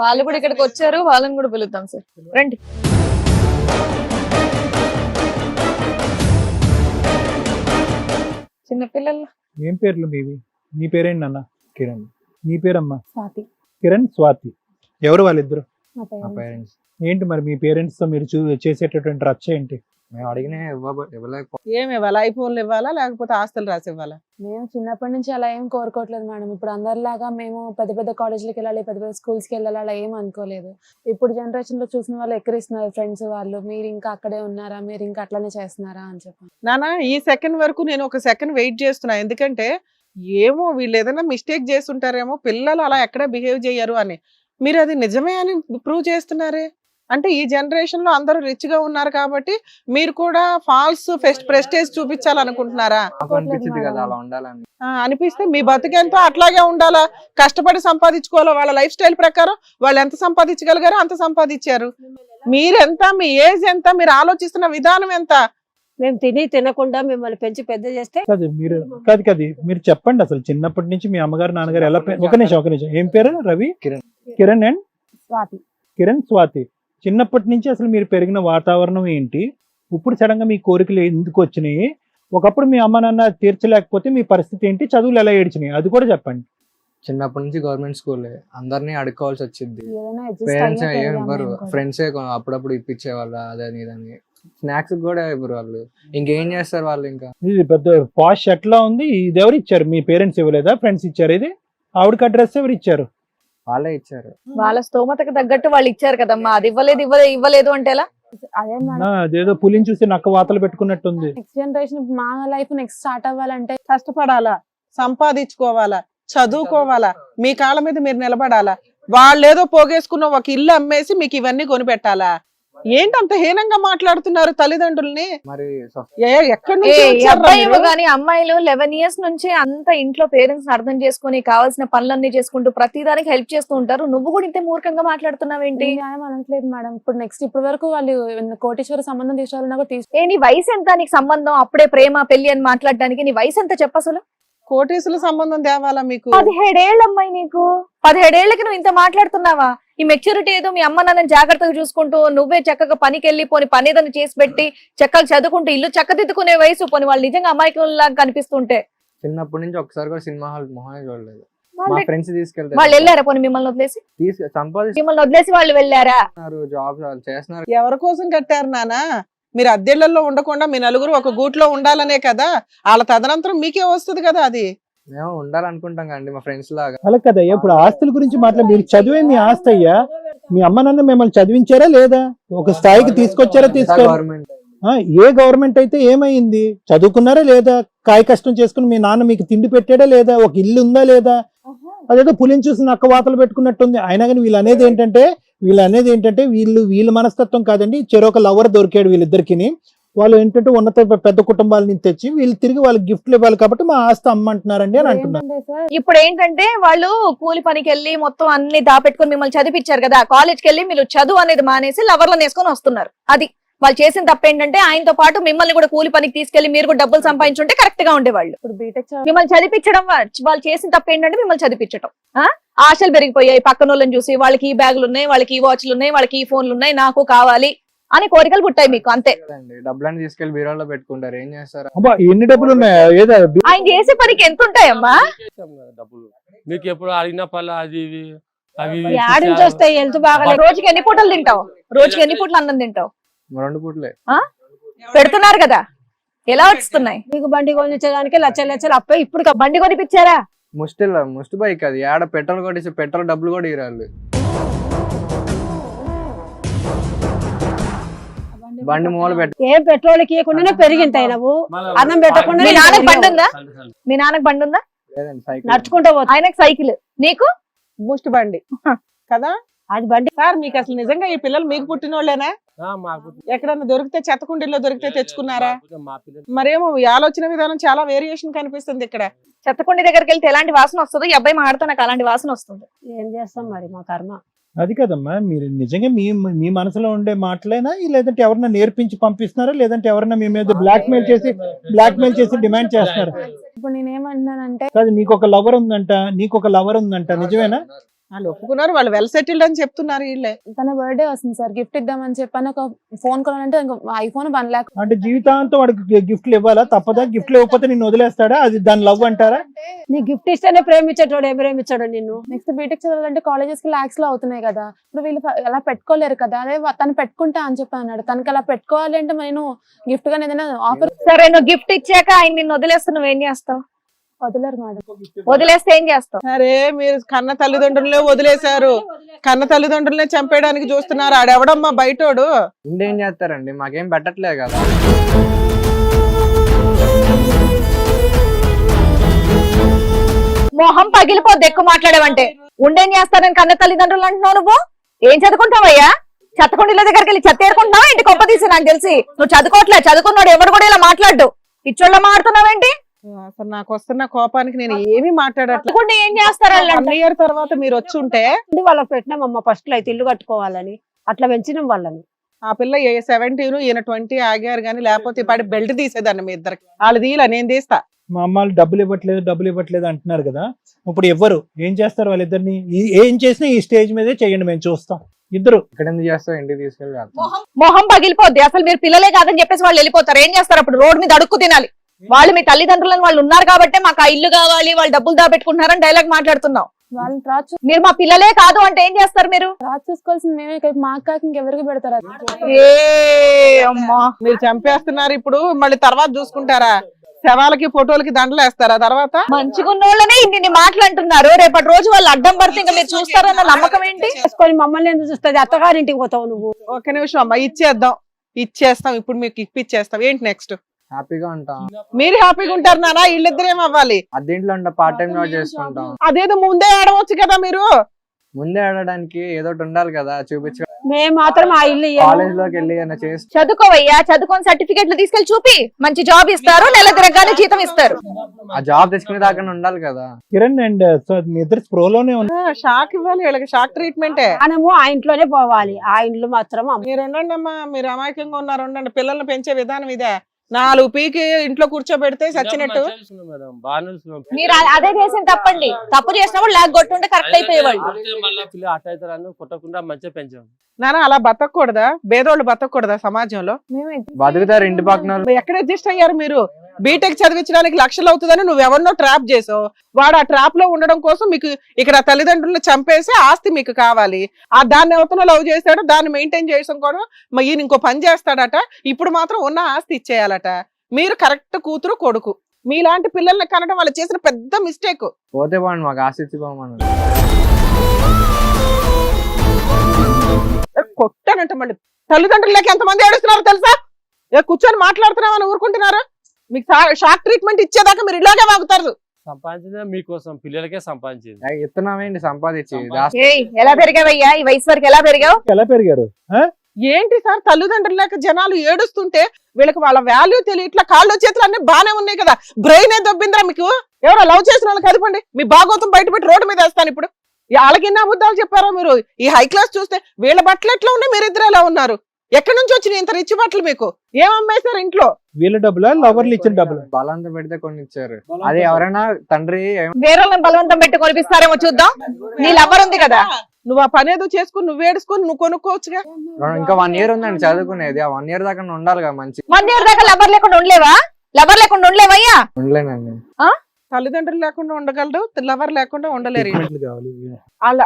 వాళ్ళు కూడా ఇక్కడికి వచ్చారు వాళ్ళని కూడా పిలుద్దాం సార్. రండి. చిన్నపిల్లలు ఏం పేర్లు మీవి? నీ పేరేంటి నాన్న? కిరణ్. నీ పేరమ్మా? స్వాతి. కిరణ్ స్వాతి. ఎవరు వాళ్ళిద్దరు? మా. పేరెంట్స్ ఏంటి మరి మీ పేరెంట్స్తో మీరు చూ చేసేటటువంటి రచ్చ ఏంటి? మేము అడిగిన ఇవ్వ ఇవ్వలేకపో ఏమి ఇవ్వాలా? ఐఫోన్లు ఇవ్వాలా? లేకపోతే ఆస్తులు రాసి ఇవ్వాలా? మేము చిన్నప్పటి నుంచి అలా ఏం కోరుకోవట్లేదు మేడం. ఇప్పుడు అందరిలాగా మేము పెద్ద పెద్ద కాలేజ్లకి వెళ్ళాలి పెద్ద పెద్ద స్కూల్స్కి వెళ్ళాలి అలా ఏం అనుకోలేదు. ఇప్పుడు జనరేషన్లో చూసిన వాళ్ళు ఎక్కరిస్తున్నారు? ఫ్రెండ్స్ వాళ్ళు మీరు ఇంకా అక్కడే ఉన్నారా? మీరు ఇంకా అట్లనే చేస్తున్నారా? అని చెప్పి. నానా ఈ సెకండ్ వరకు నేను ఒక సెకండ్ వెయిట్ చేస్తున్నా. ఎందుకంటే ఏమో వీళ్ళు ఏదైనా మిస్టేక్ చేస్తుంటారేమో పిల్లలు అలా ఎక్కడ బిహేవ్ చేయరు అని. మీరు అది నిజమే అని ప్రూవ్ చేస్తున్నారే? అంటే ఈ జనరేషన్లో అందరూ రిచ్గా ఉన్నారు కాబట్టి మీరు కూడా ఫాల్స్ ఫెస్ట్ ప్రెస్టేజ్ చూపించాలనుకుంటున్నారా? నాకు అనిపించింది కదా అలా ఉండాలని. ఆ, అనిపిస్తే మీ బతుకెంతో అట్లాగే ఉండాలా? కష్టపడి సంపాదించుకోవాలా? వాళ్ళ లైఫ్ స్టైల్ ప్రకారం వాళ్ళు ఎంత సంపాదించగలిగారో అంత సంపాదించారు. మీరెంత మీ ఏజ్ ఎంత మీరు ఆలోచిస్తున్న విధానం ఎంత? మేము తిని తినకుండా మిమ్మల్ని పెంచి పెద్ద చేస్తే కాదు మీరు కాదు కాదు మీరు చెప్పండి అసలు. చిన్నప్పటి నుంచి మీ అమ్మగారు నాన్నగారు ఎలా ఒక నిమిషం ఒక నిమిషం. ఏం పేరు? రవి? కిరణ్. కిరణ్ అండ్? స్వాతి. కిరణ్ స్వాతి. చిన్నప్పటి నుంచి అసలు మీరు పెరిగిన వాతావరణం ఏంటి? ఇప్పుడు సడన్గా మీ కోరికలు ఎందుకు వచ్చినాయి? ఒకప్పుడు మీ అమ్మ నాన్న తీర్చలేకపోతే మీ పరిస్థితి ఏంటి? చదువులు ఎలా ఏడ్చినాయి? అది కూడా చెప్పండి. చిన్నప్పటి నుంచి గవర్నమెంట్ స్కూల్ అందరినీ అడుక్కోవాల్సి వచ్చింది. పేరెంట్స్ అయ్యే ఏం పెరిగాము ఇవ్వరు. ఫ్రెండ్సే అప్పుడప్పుడు ఇప్పించేవాళ్ళు అదని ఇదని స్నాక్స్ కూడా ఇవ్వరు వాళ్ళు. ఇంకేం చేస్తారు వాళ్ళు ఇంకా? ఇది పెద్ద పాష్ ఎట్లా ఉంది? ఇది ఎవరు ఇచ్చారు? మీ పేరెంట్స్ ఇవ్వలేదా? ఫ్రెండ్స్ ఇచ్చారు ఇది? ఆవిడకి అడ్రస్ ఎవరు ఇచ్చారు? వాళ్ళే ఇచ్చారు. వాళ్ళ స్తోమతకు తగ్గట్టు వాళ్ళు ఇచ్చారు కదమ్మా. అది ఇవ్వలేదు ఇవ్వలేదు ఇవ్వలేదు అంటే ఎలా? అదే మేడం. అదేదో పులిని చూసి నక్క వాతలు పెట్టుకున్నట్టుంది. నెక్స్ట్ జనరేషన్ మా లైఫ్ నెక్స్ట్ స్టార్ట్ అవ్వాలంటే కష్టపడాలా? సంపాదించుకోవాలా? చదువుకోవాలా? మీ కాళ్ళ మీద మీరు నిలబడాలా? వాళ్ళేదో పోగేసుకున్న ఒక ఇల్లు అమ్మేసి మీకు ఇవన్నీ కొనిపెట్టాలా ఏంటంత హీనంగా మాట్లాడుతున్నారు తల్లిదండ్రుల్ని? మరి ఎక్కడి నుంచి? కానీ అమ్మాయిలు లెవెన్ ఇయర్స్ నుంచి అంత ఇంట్లో పేరెంట్స్ అర్థం చేసుకొని కావాల్సిన పనులన్నీ చేసుకుంటూ ప్రతి దానికి హెల్ప్ చేస్తూ ఉంటారు. నువ్వు కూడా ఇంత మూర్ఖంగా మాట్లాడుతున్నావేంటి ఏంటి? న్యాయం అనట్లేదు మేడం. ఇప్పుడు నెక్స్ట్ ఇప్పటి వరకు వాళ్ళు కోటేశ్వర సంబంధం తీసుకోవాలన్నా కూడా తీసు ఏ నీ వయసు ఎంత నీకు సంబంధం? అప్పుడే ప్రేమ పెళ్ళి అని మాట్లాడడానికి నీ వయసు ఎంత చెప్పు అసలు? కోటీసుల సంబంధం తేవాలా మీకు? పదిహేడేళ్ళ అమ్మాయి నీకు. పదిహేడేళ్ళకి నువ్వు ఇంత మాట్లాడుతున్నావా? ఈ మెచ్యూరిటీ ఏదో మీ అమ్మ నాన్నని జాగ్రత్తగా చూసుకుంటూ నువ్వే చక్కగా పనికి వెళ్ళి పోని పని ఏదైనా చేసి పెట్టి చక్కగా చదువుకుంటూ ఇల్లు చక్కదిద్దుకునే వయసు పోని వాళ్ళు నిజంగా అమాయకుల్లాగా కనిపిస్తుంటే. చిన్నప్పటి నుంచి ఒకసారి కూడా సినిమా హాల్ మొహమే చూడలేదు. మా వాళ్ళు ఫ్రెండ్స్ వాళ్ళు తీసుకెళ్తారు వెళ్ళారా పోనీ మిమ్మల్ని వదిలేసి? మిమ్మల్ని వదిలేసి వాళ్ళు వెళ్ళారా? చేస్తున్నారు. ఎవరి కోసం కట్టారు నానా? మీరు అద్దెళ్ళలో ఉండకుండా మీ నలుగురు ఒక గూట్లో ఉండాలనే కదా? వాళ్ళ తదనంతరం మీకే వస్తుంది కదా అది. మేము ఉండాలనుకుంటాం కండి మా ఫ్రెండ్స్ లాగా. అలా కదయ్యా ఇప్పుడు ఆస్తుల గురించి మాట్లాడి మీరు చదివే మీ ఆస్తి అయ్యా మీ అమ్మ నాన్న మిమ్మల్ని చదివించారా లేదా? ఒక స్థాయికి తీసుకొచ్చారా తీసుకో గవర్నమెంట్. ఆ, ఏ గవర్నమెంట్ అయితే ఏమైంది? చదువుకున్నారా లేదా? కాయ కష్టం చేసుకుని మీ నాన్న మీకు తిండి పెట్టాడా లేదా? ఒక ఇల్లు ఉందా లేదా? అదేదో పులిని చూసి నక్క వాతలు పెట్టుకున్నట్టుంది. అయినా కానీ వీళ్ళు అనేది ఏంటంటే వీళ్ళు అనేది ఏంటంటే వీళ్ళు వీళ్ళ మనస్తత్వం కాదండి. చెరొక లవర్ దొరికాడు వీళ్ళిద్దరికి వాళ్ళు ఏంటంటే ఉన్నత పెద్ద కుటుంబాల నుంచి తెచ్చి వీళ్ళు తిరిగి వాళ్ళకి గిఫ్ట్లు ఇవ్వాలి కాబట్టి మా ఆస్తి అమ్మంటున్నారండి అని అంటున్నారు. ఇప్పుడు ఏంటంటే వాళ్ళు కూలి పనికి వెళ్ళి మొత్తం అన్ని దాపెట్టుకుని మిమ్మల్ని చదివించారు కదా కాలేజ్కి వెళ్ళి మీరు చదువు అనేది మానేసి లవర్లను వేసుకొని వస్తున్నారు. అది వాళ్ళు చేసిన తప్పు ఏంటంటే ఆయనతో పాటు మిమ్మల్ని కూడా కూలి పనికి తీసుకెళ్ళి మీరు కూడా డబ్బులు సంపాదించుంటే కరెక్ట్గా ఉండేవాళ్ళు. ఇప్పుడు బీటెక్ మిమ్మల్ని చదివించడం వాళ్ళు చేసిన తప్పు ఏంటంటే మిమ్మల్ని చదివించడం ఆ? ఆశలు పెరిగిపోయాయి పక్కన వాళ్ళని చూసి వాళ్ళకి ఈ బ్యాగులు ఉన్నాయి వాళ్ళకి ఈ వాచ్లు ఉన్నాయి వాళ్ళకి ఈ ఫోన్లు ఉన్నాయి నాకు కావాలి. అని కోరికలు పుట్టాయి మీకు అంతే. తీసుకెళ్ళి బీరోలో పెట్టుకుంటారు. ఏం చేస్తారు? అబ్బా ఎన్ని డబ్బులు ఉన్నాయా? ఏదో బి- ఆయన చేసే పనికి ఎంత ఉంటాయమ్మా? ఇచ్చాం కదా డబ్బులు. మీకు ఎప్పుడు అడిగిన పనులు అది ఇవి అవి ఇవి యాడ్ నుంచి ఇచ్చేసారు. వస్తాయి హెల్త్ బాగాలేదు. రోజుకి ఎన్ని పూటలు తింటావు? రోజుకి ఎన్ని పూటలు అన్నం తింటావు? రెండు పూట్లే. పెడుతున్నారు కదా. ఎలా వస్తున్నాయి నీకు బండి కొనిచ్చడానికి లచ్చలు లచ్చలు. అప్పే ఇప్పుడు బండి కొనిపించారా? ముష్టి ముష్టి బైక్ అది. ఏడ పెట్రోల్ కొట్టేసి పెట్రోల్ డబ్బులు కూడా ఇరాళ్ళు బండి మూల పెట్ట ఏం పెట్రోల్ ఇవ్వకుండానే పెరిగింటాయి నువ్వు? అన్నం పెట్టకుండా మీ నాన్నకి బండి ఉందా. మీ నాన్నకి బండి ఉందా నడుచుకుంటూ పోతా. ఆయనకి సైకిల్. నీకు? బూస్ట్ బండి. కదా? అది బండి. సార్ మీకు అసలు నిజంగా ఈ పిల్లలు మీకు పుట్టిన వాళ్ళేనా ఆ, మాకు ఎక్కడన్నా దొరికితే చెత్తకుండీలో దొరికితే తెచ్చుకున్నారా? మరేమో ఈ ఆలోచన విధానం చాలా వేరియేషన్ కనిపిస్తుంది ఇక్కడ. చెత్తకుండి దగ్గరికి వెళ్తే ఎలాంటి వాసన వస్తుందో? ఈ అబ్బాయి మాడితే నాకు అలాంటి వాసన వస్తుంది. ఏం చేస్తాం మరి? మా కర్మ. అది కదమ్మా మీరు నిజంగా మీ మీ మనసులో ఉండే మాటలేనా లేదంటే ఎవరన్నా నేర్పించి పంపిస్తున్నారా? లేదంటే ఎవరన్నా మీ మీద బ్లాక్ మెయిల్ చేసి బ్లాక్ మెయిల్ చేసి డిమాండ్ చేస్తున్నారు? ఇప్పుడు నేనేమంటున్నానంటే కాదు నీకు ఒక లవర్ ఉందంట నీకు ఒక లవర్ ఉందంట నిజమేనా? వాళ్ళు ఒప్పుకున్నారు వాళ్ళు వెల్ సెటిల్డ్ అని చెప్తున్నారు వీళ్ళే. తన బర్త్డే వస్తుంది సార్. గిఫ్ట్ ఇద్దామని చెప్పని ఒక ఫోన్ కొనాలంటే ఐఫోన్ వన్ ల్యాక్ అంటే జీవితాంతం వాడికి గిఫ్ట్లు ఇవ్వాలా? తప్పదా? గిఫ్ట్లు ఇవ్వకపోతే నిన్ను వదిలేస్తాడా? అది దాని లవ్ అంటారా? నీ గిఫ్ట్ ఇస్తేనే ప్రేమించేటోడు ఏం ప్రేమించాడు నిన్ను? నెక్స్ట్ బీటెక్ చదవాలంటే కాలేజెస్కి లాక్స్లో అవుతున్నాయి కదా. ఇప్పుడు వీళ్ళు అలా పెట్టుకోలేరు కదా. అదే తను పెట్టుకుంటా అని చెప్పి అన్నాడు. తనకి అలా పెట్టుకోవాలి అంటే నేను గిఫ్ట్గా ఏదైనా ఆఫర్ సరే నువ్వు గిఫ్ట్ ఇచ్చాక ఆయన నిన్ను వదిలేస్తే నువ్వేం చేస్తావు? వదలరు మేడం. వదిలేస్తే ఏం చేస్తావు? అరే మీరు కన్న తల్లిదండ్రులే వదిలేశారు. కన్న తల్లిదండ్రులనే చంపేయడానికి చూస్తున్నారు. ఆడెవడమ్మా బయటోడు? ఇండేం చేస్తారండి? మాకేం పెట్టట్లేదు కదా. మొహం పగిలిపోద్ది ఎక్కువ మాట్లాడేవంటే. ఉండేం చేస్తానని కన్న తల్లిదండ్రులు అంటున్నావు నువ్వు? ఏం చదువుకుంటావయ్యా చెత్తకుండీల దగ్గరికి వెళ్ళి చెత్త ఏరుకుంటున్నావా? ఇంటి గొప్ప తీసి నాకు తెలిసి? నువ్వు చదువుకోవట్లే చదువుకున్నాడు ఎవడు కూడా ఇలా మాట్లాడు పిచ్చోళ్ళ మాడుతున్నావేంటి అసలు నాకు వస్తున్న కోపానికి నేను ఏమీ మాట్లాడట్లేదు ఏం చేస్తారు వాళ్ళు వన్ ఇయర్ తర్వాత మీరు వచ్చి ఉంటే వాళ్ళకి పెట్టినామమ్మ ఫస్ట్లో అయితే ఇల్లు కట్టుకోవాలని అట్లా పెంచినాం వాళ్ళని. ఆ పిల్ల ఏ సెవెంటీన్ ఈయన ట్వంటీ ఆగారు కానీ లేకపోతే ఇప్పటి బెల్ట్ తీసేదాన్ని మీ ఇద్దరికి. వాళ్ళు తీయలే నేను తీస్తా. మా అమ్మాళ్ళు డబ్బులు ఇవ్వట్లేదు డబ్బులు ఇవ్వట్లేదు అంటున్నారు కదా. ఇప్పుడు ఎవ్వరు? ఏం చేస్తారు వాళ్ళిద్దరిని? ఏం చేసినా ఈ స్టేజ్ మీదే చేయండి మేము చూస్తాం. ఇద్దరు. ఇక్కడ ఎందుకు చేస్తావు? ఇంటికి తీసుకెళ్ళి చేస్తాం మొహం పగిలిపోద్ది. అసలు మీరు పిల్లలే కాదని చెప్పేసి వాళ్ళు వెళ్ళిపోతారు. ఏం చేస్తారు అప్పుడు? రోడ్ మీద అడుక్కు తినాలి. వాళ్ళు మీ తల్లిదండ్రులను వాళ్ళు ఉన్నారు కాబట్టి మాకు ఆ ఇల్లు కావాలి వాళ్ళు డబ్బులు దాపెట్టుకుంటున్నారని డైలాగ్ మాట్లాడుతున్నాం. వాళ్ళని రాజు చూ- మీరు మా పిల్లలే కాదు అంటే ఏం చేస్తారు మీరు? రాజు చూసుకోవాల్సింది మేమే కదా, మా కాకి ఇంకెవరికి పెడతారు అది? ఏ అమ్మా. మీరు చంపేస్తున్నారు ఇప్పుడు మళ్ళీ తర్వాత చూసుకుంటారా? శవాలకి ఫోటోలకి దండలు వేస్తారా తర్వాత? మంచిగున్నోళ్ళనే ఇన్ని మాటలు అంటున్నారు రేపటి రోజు వాళ్ళు అడ్డం పడితే ఇంకా మీరు చూస్తారన్న నమ్మకం ఏంటి? చేసుకొని మమ్మల్ని ఎందుకు చూస్తుంది అత్తగారింటికి పోతావు నువ్వు. ఒక నిమిషం అమ్మా ఇచ్చేద్దాం. ఇచ్చేస్తాం ఇప్పుడు మీకు ఇప్పించేస్తాం ఏంటి నెక్స్ట్ హ్యాపీగా ఉంటాం. మీరు హ్యాపీగా ఉంటారు నానా వీళ్ళిద్దరు ఏం అవ్వాలి? అదేంట్లో ఉంటా పార్ట్ టైం జాబ్ చేసుకుంటాం. అదేదో ముందే ఆడవచ్చు కదా మీరు? ముందే ఆడడానికి ఏదో ఒకటి ఉండాలి కదా చూపించు. మేము మాత్రం ఆ ఇల్లు. కాలేజ్లోకి వెళ్ళి ఏమైనా చేసి చదువుకోవయ్యా చదువుకొని సర్టిఫికెట్లు తీసుకెళ్ళి చూపి. మంచి జాబ్ ఇస్తారు నెల తిరగగానే జీతం ఇస్తారు. ఆ జాబ్ తెచ్చుకునే దాకా ఉండాలి కదా. కిరణ్ అండ్ సో మీ ఇద్దరు స్ప్రోలోనే ఉన్నారు షాక్ ఇవ్వాలి వీళ్ళకి షాక్ ట్రీట్మెంటే మనము ఆ ఇంట్లోనే పోవాలి. ఆ ఇంట్లో మాత్రం అమ్మ. మీరు ఉండండి అమ్మా మీరు అమాయకంగా ఉన్నారు ఉండండి. పిల్లల్ని పెంచే విధానం ఇదే. నాలుగు పీకి ఇంట్లో కూర్చోబెడితే చూస్తున్నాం. మీరు అదే చేసిన తప్పండి. తప్పు చేసినప్పుడు లాగ్ కొట్టుంటే కరెక్ట్ అయిపోయేవాళ్ళు. కొడితే మళ్ళా పిల్ల అట్ట అవుతారని కొట్టకుండా మంచిగా పెంచాం. నాన్న అలా బతకూడదా బేదోళ్ళు బతకూడదా సమాజంలో? మేమే బతుకుతారు ఇంటి పక్కన వాళ్ళు. ఎక్కడ అడ్జస్ట్ అయ్యారు మీరు? బీటెక్ చదివించడానికి లక్షలు అవుతుందని నువ్వు ఎవరినో ట్రాప్ చేసావు. వాడు ఆ ట్రాప్లో ఉండడం కోసం మీకు ఇక్కడ తల్లిదండ్రులను చంపేసి ఆస్తి మీకు కావాలి. ఆ దాన్ని ఎవరితో లవ్ చేశాడో దాన్ని మెయింటైన్ చేయడం కూడా ఈయన ఇంకో పని చేస్తాడట. ఇప్పుడు మాత్రం ఉన్న ఆస్తి ఇచ్చేయాలట. మీరు కరెక్ట్ కూతురు కొడుకు. మీలాంటి పిల్లల్ని కనడం వాళ్ళు చేసిన పెద్ద మిస్టేక్ పోతే బాగుంది మాకు కొట్టానంట మళ్ళీ. తల్లిదండ్రులు లేక ఎంతమంది ఏడుస్తున్నారో తెలుసా? కూర్చొని మాట్లాడుతున్నామని ఊరుకుంటున్నారు? మీకు షాక్ ట్రీట్మెంట్ ఇచ్చేదాకా మీరు ఇలాగే వాగుతారు. సంపాదించిందే మీకోసం పిల్లలకే సంపాదించింది. ఇస్తున్నామేంటి సంపాదించి? ఎలా పెరిగావయ్యా? ఈ వయసు వరకు ఎలా పెరిగావు? ఎలా పెరిగారు? ఏంటి సార్ తల్లిదండ్రులు లేక జనాలు ఏడుస్తుంటే వీళ్ళకి వాళ్ళ వాల్యూ తెలియట్లా కాళ్ళు చేతులు అన్ని బానే ఉన్నాయి కదా. బ్రెయిన్ ఏ దొబ్బిందిరా మీకు? ఎవరో లవ్ చేసిన వాళ్ళకి కదపండి. మీ భాగవతం బయట పెట్టి రోడ్డు మీద వేస్తాను ఇప్పుడు. ఈ వాళ్ళకి ఎన్ని అబద్ధాలు చెప్పారా మీరు? ఈ హై క్లాస్ చూస్తే వీళ్ళ బట్టలు ఎట్లా ఉన్నాయి? మీరిద్దరు ఎలా ఉన్నారు? ఎక్కడి నుంచి వచ్చినాయి ఇంత రిచ్ బట్టలు మీకు? ఏం అమ్మేశారు ఇంట్లో? వీళ్ళ డబ్బులా? లవర్లు ఇచ్చిన డబ్బులు? బలంతో పెడితే కొన్ని ఇచ్చారు. అది ఎవరైనా తండ్రి వేరే వాళ్ళని బలవంతం పెట్టి కొనిపిస్తారేమో చూద్దాం. నీ లవర్ ఉంది కదా. నువ్వు ఆ పని ఏదో చేసుకుని నువ్వు ఏడుచుకుని నువ్వు కొనుక్కోవచ్చుగా. ఇంకా వన్ ఇయర్ ఉందండి చదువుకునేది. ఆ వన్ ఇయర్ దాకా ఉండాలి కదా మంచి వన్ ఇయర్ దాకా లవర్ లేకుండా ఉండలేవా? లవర్ లేకుండా ఉండలేవయ్యా? ఉండలేనండి. తల్లిదండ్రులు లేకుండా ఉండగలరు లవర్ లేకుండా ఉండలేరు వీళ్ళు.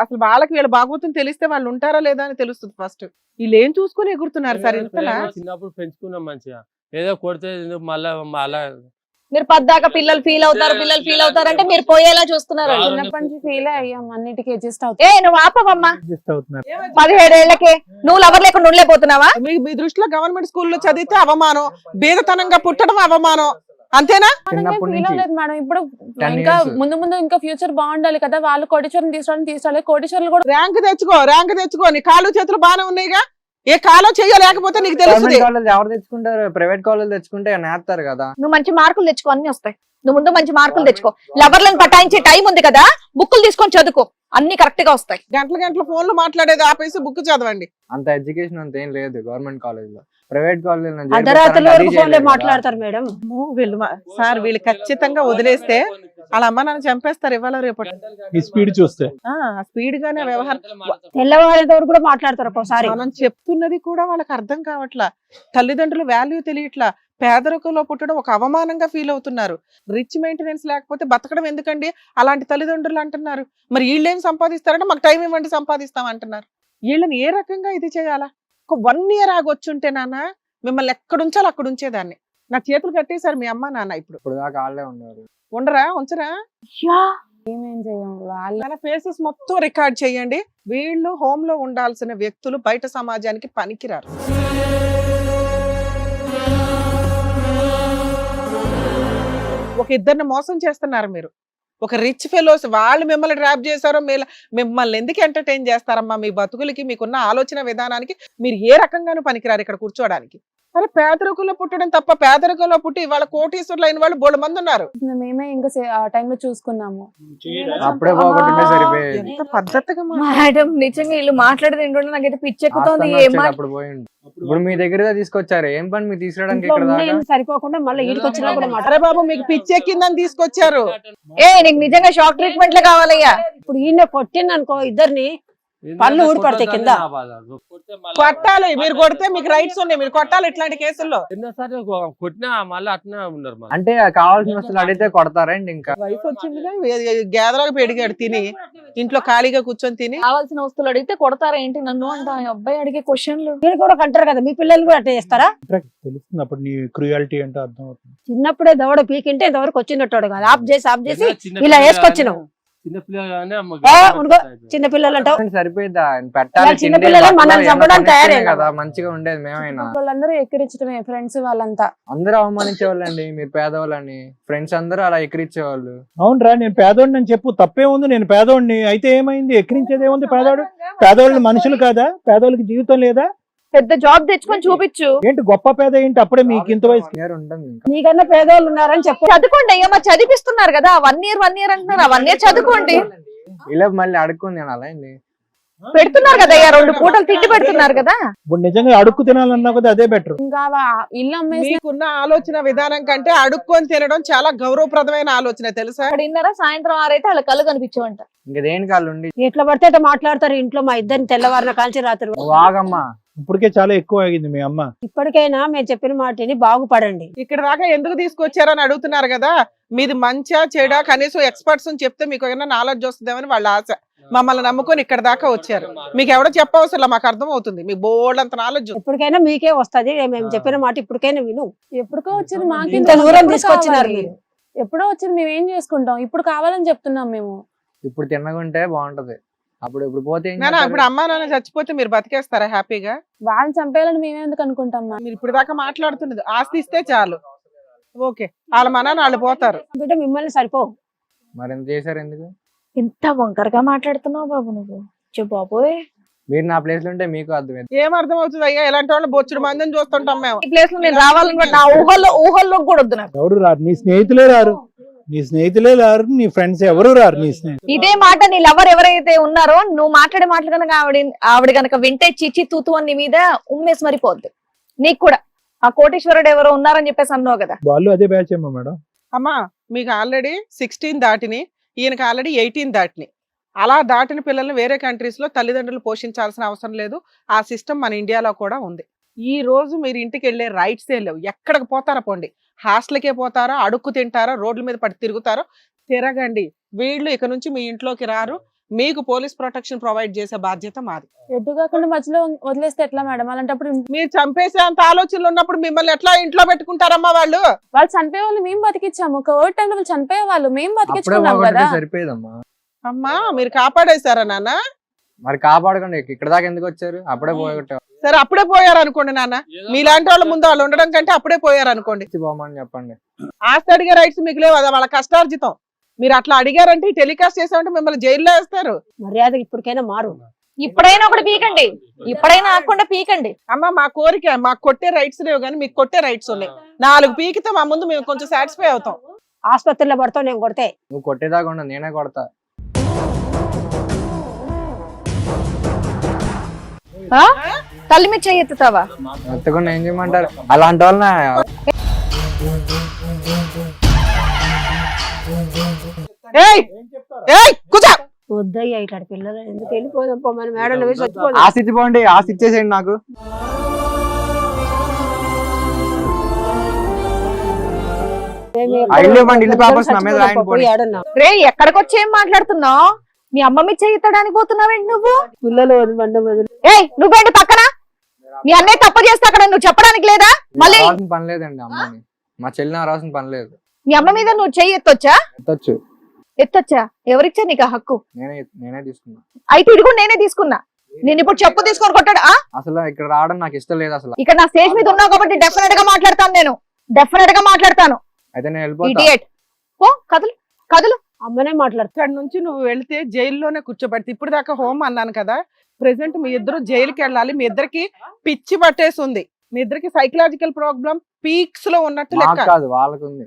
అసలు వాళ్ళకి వీళ్ళ భాగవతం తెలిస్తే వాళ్ళు ఉంటారా లేదా అని తెలుస్తుంది ఫస్ట్ వీళ్ళు ఏం చూసుకుని ఎగురుతున్నారు సార్? ఇంతలా? ప్రేమ చిన్నప్పుడు పెంచుకున్నాం మంచిగా. ఏదో కొడితే మళ్ళా మళ్ళా మీరు పద్దాక పిల్లలు ఫీల్ అవుతారు పిల్లలు ఫీల్ అవుతారు అంటే మీరు పోయేలా చూస్తున్నారు. చిన్నప్పటి నుంచి ఫీల్ అయ్యాం అన్నిటికీ అడ్జస్ట్ ఏ నువ్వు ఆపవమ్మా. అవుతున్నారు. పదిహేడేళ్ళకే నువ్వు లవర్ లేకుండా ఉండలేకపోతున్నావా? మీ మీ దృష్టిలో గవర్నమెంట్ స్కూల్లో చదివితే అవమానం బీదతనంగా పుట్టడం అవమానం. అంతేనా? మేడం. ఇప్పుడు 10 ఇంకా. ముందు ముందు ఇంకా ఫ్యూచర్ బాగుండాలి కదా. వాళ్ళు కోటీశ్వరం తీసుకోవడం తీసుకోవాలి కోటీశ్వరులు కూడా ర్యాంక్ తెచ్చుకో ర్యాంక్ తెచ్చుకో. నీ కాళ్ళు చేతులు బాగానే ఉన్నాయిగా. ఏ కాలో చెయ్యో లేకపోతే నీకు తెలుస్తుంది గవర్నమెంట్ కాలేజ్ ఎవరు తెచ్చుకుంటారు? ప్రైవేట్ కాలేజ్ తెచ్చుకుంటే నేస్తారు కదా? నువ్వు మంచి మార్కులు తెచ్చుకో అన్ని వస్తాయి. నువ్వు ముందు మంచి మార్కులు తెచ్చుకో. లవర్లను పటాయించే టైం ఉంది కదా? బుక్కులు తీసుకొని చదువుకో. అన్ని కరెక్ట్గా వస్తాయి. గంటల గంటల ఫోన్లు మాట్లాడేది ఆపేసి బుక్ చదవండి. అంత ఎడ్యుకేషన్ అంత ఏం లేదు గవర్నమెంట్ కాలేజ్లో. ప్రైవేట్ కాలేజ్ మాట్లాడతారు మేడం? వీళ్ళు సార్ వీళ్ళు ఖచ్చితంగా వదిలేస్తే వాళ్ళ అమ్మ నాన్న చంపేస్తారు ఇవాళ రేపు. ఈ స్పీడ్ చూస్తే. స్పీడ్ గానే వ్యవహారం. తెల్లవారేంత వరకు కూడా మాట్లాడతారు ఒక్కోసారి. మనం చెప్తున్నది కూడా వాళ్ళకి అర్థం కావట్లా. తల్లిదండ్రుల వాల్యూ తెలియట్లా. పేదరికంలో పుట్టడం ఒక అవమానంగా ఫీల్ అవుతున్నారు. రిచ్ మెయింటెనెన్స్ లేకపోతే బతకడం ఎందుకండి? అలాంటి తల్లిదండ్రులు అంటున్నారు. మరి వీళ్ళేం సంపాదిస్తారంటే మాకు టైం ఇవ్వండి సంపాదిస్తాం అంటున్నారు. వీళ్ళని ఏ రకంగా ఇది చేయాలా? ఒక వన్ ఇయర్ ఆగొచ్చుంటే నాన్న మిమ్మల్ని ఎక్కడ ఉంచాలో అక్కడ ఉంచేదాన్ని. నా చేతులు కట్టేశారు మీ అమ్మ నాన్న ఇప్పుడు. ఇప్పుడు దాకా వాళ్ళే ఉండరా? ఉంచరా? ఏమేం చేయం వాళ్ళు మన ఫేసెస్ మొత్తం రికార్డ్ చేయండి. వీళ్ళు హోమ్లో ఉండాల్సిన వ్యక్తులు బయట సమాజానికి పనికిరారు. ఒక ఇద్దరిని మోసం చేస్తున్నారు మీరు. ఒక రిచ్ ఫెలోస్ వాళ్ళు మిమ్మల్ని ట్రాప్ చేశారో మీరు మిమ్మల్ని ఎందుకు ఎంటర్టైన్ చేస్తారమ్మా? మీ బతుకులకి మీకున్న ఆలోచన విధానానికి మీరు ఏ రకంగానూ పనికిరారు ఇక్కడ కూర్చోవడానికి. అరే పేదరికంలో పుట్టడం తప్ప పేదరికంలో పుట్టి వాళ్ళ కోటీశ్వరులు అయిన వాళ్ళు బోడు మంది ఉన్నారు. మేమే ఇంకా ఆ టైంలో చూసుకున్నాము. అప్పుడే పోగొట్టుంటే సరిపోయేది. ఎంత పద్ధతిగా. మేడం నిజంగా వీళ్ళు మాట్లాడేది ఏంటంటే నాకైతే పిచ్చెక్కుతోంది ఏం అప్పుడు పోయిండు. ఇప్పుడు మీ దగ్గర తీసుకొచ్చారు ఏం పని మీరు తీసుకురావడానికి ఇంట్లో ఇక్కడ దాకా? ఉండేది సరిపోకుండా మళ్ళీ ఇంటికి వచ్చినా కూడా మాట్లాడారు అరే బాబు మీకు పిచ్చెక్కిందని తీసుకొచ్చారు. ఏ నీకు నిజంగా షాక్ ట్రీట్మెంట్ కావాలయ్యా? ఇప్పుడు ఈయన కొట్టింది అనుకో ఇద్దరిని పళ్ళు ఊడిపడతాయి కింద. కొట్టాలి మీరు కొడితే మీకు రైట్స్ ఉన్నాయి మీరు కొట్టాలి ఇట్లాంటి కేసుల్లో. ఎన్నోసారి కొట్టినా మళ్ళీ అట్నే ఉన్నారు అంటే కావాల్సిన వస్తువులు అడిగితే కొడతారండి ఇంకా. వయసు వచ్చిందిగా గేదరాగా పెడిగాడు తిని. ఇంట్లో ఖాళీగా కూర్చొని తిని. కావాల్సిన వస్తువులు అడిగితే కొడతారా ఏంటి నన్ను అంట? అబ్బాయి అడిగే క్వశ్చన్లు మీరు కూడా కంటారు కదా మీ పిల్లలు కూడా అట్లా చేస్తారా? తెలుస్తుంది అప్పుడు నీ క్రుయాలిటీ ఏంటో అర్థం అవుతుంది. చిన్నప్పుడే దవడ పీకింటే ఇంతవరకు వచ్చినట్టు కాదు. ఆఫ్ చేసి ఆఫ్ చేసి ఇలా వేసుకొచ్చినావు. చిన్న పిల్లగానే అమ్మ ఏ, ఉనుకో. చిన్న పిల్లలు అంటావు పెట్టాలి చంపడానికి కొనిస్తేనే తయారైనా. కదా మంచిగా ఉండేది మేమైనా. వాళ్ళందరూ ఎక్కిరించడమే ఫ్రెండ్స్ వాళ్ళంతా. అందరూ అవమానించే వాళ్ళండి మీరు పేదవాళ్ళని. ఫ్రెండ్స్ అందరూ అలా ఎక్కిరించేవాళ్ళు. అవునరా నేను పేదోడిని అని చెప్పు తప్పే ఉంది నేను పేదోడిని. అయితే ఏమైంది? ఎక్కిరించేది ఏముంది పేదోడు? పేదోళ్ళు మనుషులు కాదా? పేదోళ్ళకి జీవితం లేదా? పెద్ద జాబ్ తెచ్చుకొని చూపించు. ఏంటి గొప్ప పేద ఏంటి? అప్పుడే మీకు ఇంత వయసు? నీకన్నా పేదవాళ్ళు ఉన్నారని చెప్పు. చదువుకోండి అయ్యా మరి చదివిస్తున్నారు కదా వన్ ఇయర్ వన్ ఇయర్ అంటున్నారు. వన్ ఇయర్ చదువుకోండి. ఇలా మళ్ళీ అడుక్కుంది నేను అలా అండి. పెడుతున్నారు కదా అయ్యా రెండు పూటలు తిండి పెడుతున్నారు కదా. ఇప్పుడు నిజంగా అడుక్కు తినాలన్నా కూడా అదే బెటర్ ఇంకా వా- ఇల్లు అమ్మేసి మీకున్న ఆలోచన విధానం కంటే అడుక్కొని తినడం చాలా గౌరవప్రదమైన ఆలోచన తెలుసా? అక్కడ సాయంత్రం ఆరైతే వాళ్ళ కళ్ళు కనిపించవంట ఇంకా దేనికి వాళ్ళు ఉండి? ఎట్లా పడితే అట్లా మాట్లాడతారు ఇంట్లో మా ఇద్దరిని తెల్లవారిన కాల్చి రాత్రి. వాగమ్మా ఇప్పటికే చాలా ఎక్కువ అయింది మీ అమ్మ. ఇప్పటికైనా మేము చెప్పిన మాటని బాగుపడండి. ఇక్కడ దాకా ఎందుకు తీసుకొచ్చారని అడుగుతున్నారు కదా? మీది మంచా చెడా? కనీసం ఎక్స్పర్ట్స్ అని చెప్తే మీకు ఏమైనా నాలెడ్జ్ వస్తుందేమని వాళ్ళ ఆశ. మమ్మల్ని నమ్ముకొని ఇక్కడ దాకా వచ్చారు. మీకు ఎవడో చెప్పవసరం మాకు అర్థం అవుతుంది మీకు బోల్డ్ అంత నాలెడ్జ్ ఎప్పటికైనా మీకే వస్తది. మేము చెప్పిన మాట ఇప్పటికైనా విను. ఎప్పుడుకో వచ్చింది మాకు ఇంత దూరం తీసుకొచ్చినారు మీరు. ఎప్పుడో వచ్చింది మేము ఏం చేసుకుంటాం? ఇప్పుడు కావాలని చెప్తున్నాం మేము. ఇప్పుడు తిన్నగుంటే బాగుంటది. అప్పుడు ఇప్పుడు పోతే ఏం నానా చేస్తారు? ఇప్పుడు అమ్మా నాన్న చచ్చిపోతే మీరు బతికేస్తారా హ్యాపీగా? వాళ్ళని చంపేయాలని మేము ఎందుకు అనుకుంటాం మా? మీరు ఇప్పుడు దాకా మాట్లాడుతున్నది. ఆస్తి ఇస్తే చాలు. ఓకే వాళ్ళ మన వాళ్ళు పోతారు. మిమ్మల్ని సరిపోవు మరి ఎంత చేశారు ఎందుకు? ఎంత వంకరగా మాట్లాడుతున్నావు బాబు నువ్వు. చె బాబోయ్. మీరు నా ప్లేస్లో ఉంటే మీకు అర్థమైంది. ఏం అర్థం అవుతుంది అయ్యా? ఇలాంటి వాళ్ళు బొచ్చుడు మందిని చూస్తుంటాం మేము. ఈ ప్లేస్లో నేను రావాలని కూడా నా ఊహల్లో ఊహల్లో కూడా వద్దు నాకు. ఎవరు రారు? నీ స్నేహితులే రారు. నీ స్నేహితులే రారు నీ ఫ్రెండ్స్ ఎవరు రారు నీ స్నేహితులు. ఇదే మాట నీ లవర్ ఎవరైతే ఉన్నారో నువ్వు మాట్లాడే మాటలు కనుక ఆవిడ ఆవిడ కనుక వింటే చిచ్చి తూతు అని నీ మీద ఉమ్మేసి మరిపోద్ది నీకు కూడా. ఆ కోటేశ్వరుడు ఎవరో ఉన్నారని చెప్పేసి అన్నావు కదా. వాళ్ళు అదే బ్యాచ్ ఏమో మేడం. అమ్మా మీకు ఆల్రెడీ సిక్స్టీన్ దాటిని ఈయనకి ఆల్రెడీ ఎయిటీన్ దాటిని. అలా దాటిన పిల్లల్ని వేరే కంట్రీస్లో తల్లిదండ్రులు పోషించాల్సిన అవసరం లేదు. ఆ సిస్టమ్ మన ఇండియాలో కూడా ఉంది. ఈ రోజు మీరు ఇంటికి వెళ్ళే రైట్స్ ఏ లేవు. ఎక్కడికి పోతారా పోండి. హాస్టల్కే పోతారా? అడుక్కు తింటారా? రోడ్ల మీద పడి తిరుగుతారో? తిరగండి. వీళ్ళు ఇక నుంచి మీ ఇంట్లోకి రారు. మీకు పోలీస్ ప్రొటెక్షన్ ప్రొవైడ్ చేసే బాధ్యత మాది. ఎటు కాకుండా మధ్యలో వదిలేస్తే ఎట్లా మేడం? అలాంటప్పుడు మీరు చంపేసే అంత ఆలోచనలు ఉన్నప్పుడు మిమ్మల్ని ఎట్లా ఇంట్లో పెట్టుకుంటారమ్మా వాళ్ళు? వాళ్ళు చనిపోయే వాళ్ళు మేము బతికిచ్చాము కోవిడ్ టైంలో వాళ్ళు చనిపోయే వాళ్ళు మేము బతికించుకున్నాం కదా. అమ్మా మీరు కాపాడేశారా నాన్న? మరి కాపాడకండి. ఇక్కడ దాకా ఎందుకు వచ్చారు? అప్పుడే పోగొట్టే. సరే అప్పుడే పోయారు అనుకోండి నాన్న మీలాంటి వాళ్ళ ముందు వాళ్ళు ఉండడం కంటే అప్పుడే పోయారు అనుకోండి పోమని చెప్పండి. ఆస్తి అడిగే రైట్స్ మీకు లేవు అది వాళ్ళ కష్టార్జితం. మీరు అట్లా అడిగారంటే టెలికాస్ట్ చేసామంటే మిమ్మల్ని జైల్లో వేస్తారు. మర్యాద ఇప్పటికైనా మారు. ఇప్పుడైనా ఒకటి పీకండి. ఇప్పుడైనా ఆకుండా పీకండి. అమ్మ మా కోరిక మాకు కొట్టే రైట్స్ లేవు కానీ మీకు కొట్టే రైట్స్ ఉన్నాయి. నాలుగు పీకితే మా ముందు మేము కొంచెం సాటిస్ఫై అవుతాం. ఆసుపత్రిలో పడతావు నేను కొడితే. నువ్వు కొట్టేదాకా ఉండదు నేనే కొడతా. తల్లి మీద చెయ్యి ఎత్తుతావా? ఎత్తకుండా ఏం చేయమంటారు? అలాంటి కూర్చో! వద్దయ్యా ఇట్లాంటి పిల్లలు ఎందుకు వెళ్ళిపోదాం? మన మేడలో వేసి వచ్చిపోదాం ఆశ ఇచ్చిపోండి ఆశ ఇచ్చేసేయండి నాకు. ఆ ఇల్లు ఇవ్వండి, ఇల్లు పేపర్స్ నా మీద రాయండి పోనీ. ఏడన్నా రే ఎక్కడికి వచ్చి ఏం మాట్లాడుతున్నావు? మీ అమ్మ మీద చెయ్యి ఎత్తడానికి పోతున్నావేంటి నువ్వు? పిల్లలు ఏయ్ నువ్వేంటి పక్కన? మీ అన్నయ్య తప్పు చేస్తే అక్కడ నువ్వు చెప్పడానికి లేదా? మళ్ళీ రావాల్సిన పని లేదండి అమ్మని మా చెల్లి రావాల్సిన పని లేదు. మీ అమ్మ మీద నువ్వు చెయ్యి ఎత్తొచ్చా? ఎత్తొచ్చు. ఎత్తొచ్చా? ఎవరిచ్చా నీకు ఆ హక్కు? నేనే నేనే తీసుకున్నా. అయితే ఇది కూడా నేనే తీసుకున్నా. నేను ఇప్పుడు చెప్పు తీసుకొని కొట్టాడు ఆ? అసలు ఇక్కడ రావడం నాకు ఇష్టం లేదు అసలు. ఇక్కడ నా స్టేజ్ మీద ఉన్నావు కాబట్టి డెఫినెట్గా మాట్లాడతాను నేను. డెఫినెట్గా మాట్లాడతాను. అయితే నేను వెళ్ళిపోతా. ఇడియట్ ఓ కదులు కదులు. అమ్మనే మాట్లాడుతా ఇక్కడ నుంచి నువ్వు వెళ్తే జైల్లోనే కూర్చోబెడితే. ఇప్పుడు దాకా హోమ్ అన్నాను కదా ప్రెసెంట్ మీ ఇద్దరు జైలుకి వెళ్ళాలి. మీ ఇద్దరికి పిచ్చి పట్టేసి ఉంది మీ ఇద్దరికి సైకలాజికల్ ప్రాబ్లం పీక్స్లో ఉన్నట్టు నాకు లెక్క. కాదు వాళ్ళకు ఉంది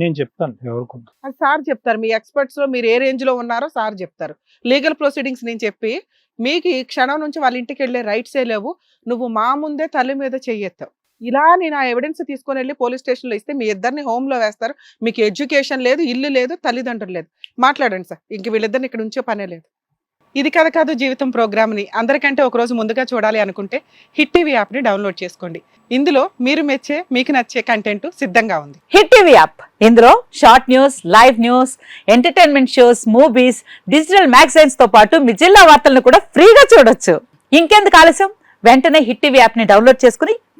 నేను చెప్తాను ఎవరికి అది సార్ చెప్తారు. మీ ఎక్స్పర్ట్స్లో మీరు ఏ రేంజ్లో ఉన్నారో సార్ చెప్తారు. లీగల్ ప్రొసీడింగ్స్ నేను చెప్పి మీకు ఈ క్షణం నుంచి వాళ్ళ ఇంటికి వెళ్ళే రైట్సే లేవు. నువ్వు మా ముందే తల్లి మీద చెయ్యెత్తావు. ఇలా నేను ఆ ఎవిడెన్స్ తీసుకొని వెళ్ళి పోలీస్ స్టేషన్లో ఇస్తే మీ ఇద్దరిని హోమ్లో వేస్తారు. మీకు ఎడ్యుకేషన్ లేదు ఇల్లు లేదు తల్లిదండ్రులు లేదు. మాట్లాడండి సార్. ఇంక వీళ్ళిద్దరిని ఇక్కడ ఉంచే పనే లేదు. ఇది కథ కాదు జీవితం ప్రోగ్రామ్ని అందరికంటే ఒకరోజు ముందుగా చూడాలి అనుకుంటే హిట్ టీవీ యాప్ని డౌన్లోడ్ చేసుకోండి. ఇందులో మీరు మెచ్చే మీకు నచ్చే కంటెంట్ సిద్ధంగా ఉంది. హిట్ టీవీ యాప్ ఇందులో short news live news entertainment shows movies digital మ్యాగజైన్స్తో పాటు మీ జిల్లా వార్తలను కూడా ఫ్రీగా చూడొచ్చు. ఇంకెందుకు ఆలస్యం? వెంటనే హిట్ టీవీ యాప్ని డౌన్లోడ్ చేసుకుని